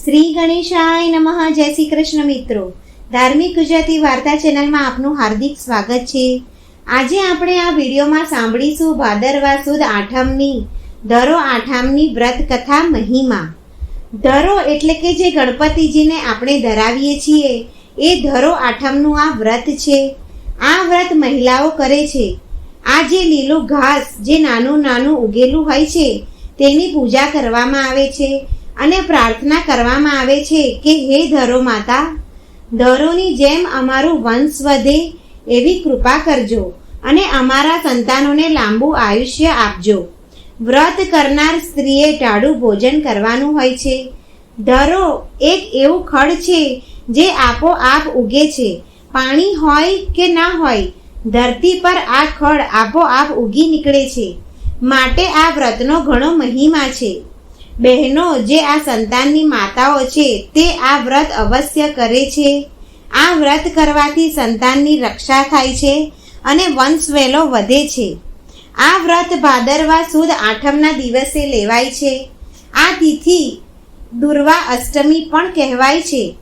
શ્રી ગણેશાય નમઃ. જય શ્રી કૃષ્ણ મિત્રો. ધાર્મિક ગુજરાતી વાર્તા ચેનલમાં આપનું હાર્દિક સ્વાગત છે. આજે આપણે આ વિડીયોમાં સાંભળીશું ભાદરવા સુદ આઠમની, ધરો આઠમની વ્રત કથા મહિમા. ધરો એટલે કે જે ગણપતિજીને આપણે ધરાવીએ છીએ, એ ધરો આઠમનું આ વ્રત છે. આ વ્રત મહિલાઓ કરે છે. આ જે લીલું ઘાસ, જે નાનું નાનું ઉગેલું હોય છે, તેની પૂજા કરવામાં આવે છે. અને પ્રાર્થના કરવામાં આવે છે કે હે ધરો માતા, ધરોની જેમ અમારું વંશ વધે એવી કૃપા કરજો અને અમારા સંતાનોને લાંબુ આયુષ્ય આપજો. વ્રત કરનાર સ્ત્રીએ ટાળું ભોજન કરવાનું હોય છે. ધરો એક એવું ખડ છે જે આપોઆપ ઉગે છે. પાણી હોય કે ના હોય, ધરતી પર આ ખડ આપોઆપ ઉગી નીકળે છે. માટે આ વ્રતનો ઘણો મહિમા છે. બહેનો, જે આ સંતાનની માતાઓ છે, તે આ વ્રત અવશ્ય કરે છે. આ વ્રત કરવાથી સંતાનની રક્ષા થાય છે અને વંશવેલો વધે છે. આ વ્રત ભાદરવા સુદ આઠમના દિવસે લેવાય છે. આ તિથિ દુર્વા અષ્ટમી પણ કહેવાય છે.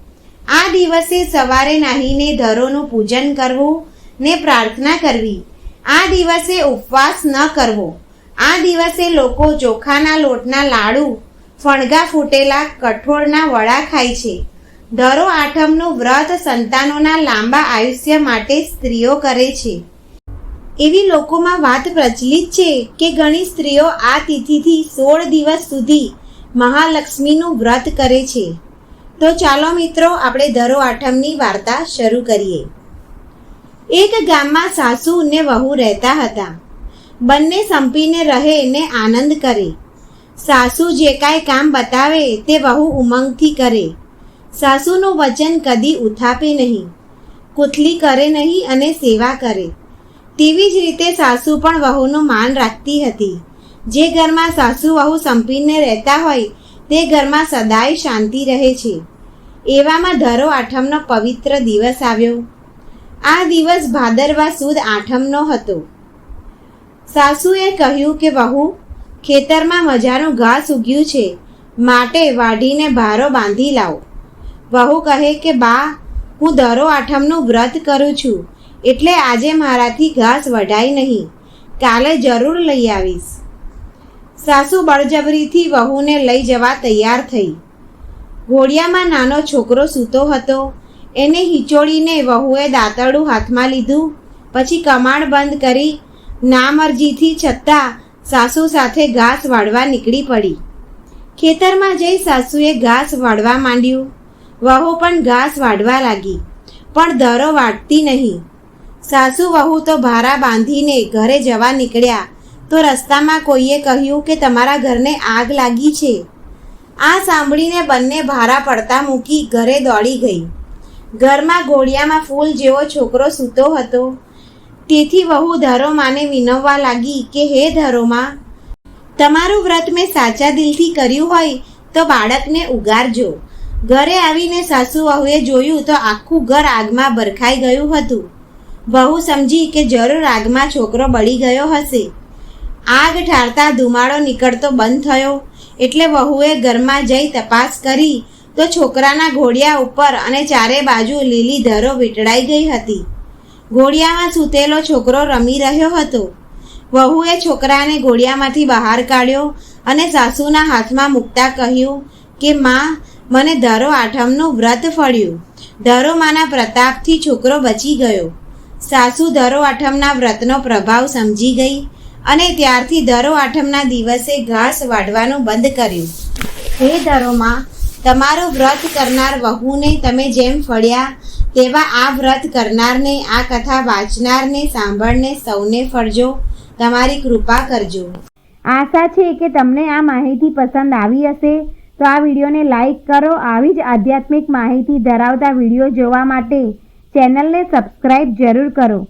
આ દિવસે સવારે નાહીને ધરોનું પૂજન કરવું ને પ્રાર્થના કરવી. આ દિવસે ઉપવાસ ન કરવો. આ દિવસે લોકો ચોખાના લોટના લાડુ, ફણગા ફૂટેલા કઠોળના વડા ખાય છે. ધરો આઠમનું વ્રત સંતાનોના લાંબા આયુષ્ય માટે સ્ત્રીઓ કરે છે. એવી લોકોમાં વાત પ્રચલિત છે કે ઘણી સ્ત્રીઓ આ તિથિથી સોળ દિવસ સુધી મહાલક્ષ્મીનું વ્રત કરે છે. તો ચાલો મિત્રો, આપણે ધરો આઠમની વાર્તા શરૂ કરીએ. એક ગામમાં સાસુ ને વહુ રહેતા હતા. બંને સંપીને રહે ને આનંદ કરે. સાસુ જે કાંઈ કામ બતાવે તે વહુ ઉમંગથી કરે. સાસુનું વચન કદી ઉથાપે નહીં. કુથલી કરે નહીં અને સેવા કરે. તેવી જ રીતે સાસુ પણ વહુનું માન રાખતી હતી. જે ઘરમાં સાસુ વહુ સંપીને રહેતા હોય, તે ઘરમાં સદાય શાંતિ રહે છે. એવામાં ધરો આઠમનો પવિત્ર દિવસ આવ્યો. આ દિવસ ભાદરવા સુદ આઠમનો હતો. સાસુએ કહ્યું કે, વહુ, ખેતરમાં મજાનું ઘાસ ઉગ્યું છે. માટે વાઢીને ભારો બાંધી લાવો. વહુ કહે કે, બા, હું દરો આઠમનું વ્રત કરું છું. એટલે આજે મારાથી ઘાસ વઢાય નહીં. કાલે જરૂર લઈ આવીશ. સાસુ બળજબરીથી વહુને લઈ જવા તૈયાર થઈ. ઘોડિયામાં નાનો છોકરો સૂતો હતો. એને હિંચોળીને વહુએ દાંતરડું હાથમાં લીધું. પછી કમાણ બંધ કરી નામરજીથી છતાં સાસુ સાથે ઘાસ વાળવા નીકળી પડી. ખેતરમાં જઈ સાસુએ ઘાસ વાળવા માંડ્યું. વહુ પણ ઘાસ વાળવા લાગી, પણ ધરો વાળતી નહીં. સાસુ વહુ તો ભારા બાંધીને ઘરે જવા નીકળ્યા, તો રસ્તામાં કોઈએ કહ્યું કે તમારા ઘરને આગ લાગી છે. આ સાંભળીને બંને ભારા પડતા મૂકી ઘરે દોડી ગઈ. ઘરમાં ઘોડિયામાં ફૂલ જેવો છોકરો સૂતો હતો. તેથી વહુ ધરોમાને વિનવવા લાગી કે, હે ધરોમાં તમારું વ્રત મેં સાચા દિલથી કર્યું હોય તો બાળકને ઉગારજો. ઘરે આવીને સાસુ વહુએ જોયું તો આખું ઘર આગમાં બરખાઈ ગયું હતું. વહુ સમજી કે જરૂર આગમાં છોકરો બળી ગયો હશે. આગ ઠારતા ધુમાડો નીકળતો બંધ થયો. એટલે વહુએ ઘરમાં જઈ તપાસ કરી તો છોકરાના ઘોડિયા ઉપર અને ચારે બાજુ લીલી ધરો વીંટળાઈ ગઈ હતી. ઘોડિયામાં સૂતેલો છોકરો રમી રહ્યો હતો. વહુએ છોકરાને ઘોડિયામાંથી બહાર કાઢ્યો અને સાસુના હાથમાં મૂકતા કહ્યું કે, માં, મને ધરો આઠમનું વ્રત ફળ્યું. ધરો માના પ્રતાપથી છોકરો બચી ગયો. સાસુ ધરો આઠમના વ્રતનો પ્રભાવ સમજી ગઈ અને ત્યારથી ધરો આઠમના દિવસે ઘાસ વાઢવાનું બંધ કર્યું. હે ધરોમાં તમારું વ્રત કરનાર વહુને તમે જેમ ફળ્યા તેવા આ વ્રત કરનારને, આ કથા વાંચનારને, સાંભળને સૌને ફળજો તમારી કૃપા કરજો. આશા છે કે તમને આ માહિતી પસંદ આવી હશે. તો આ વિડીયોને લાઈક કરો. આવી જ આધ્યાત્મિક માહિતી ધરાવતા વીડિયો જોવા માટે ચેનલને સબસ્ક્રાઈબ જરૂર કરો.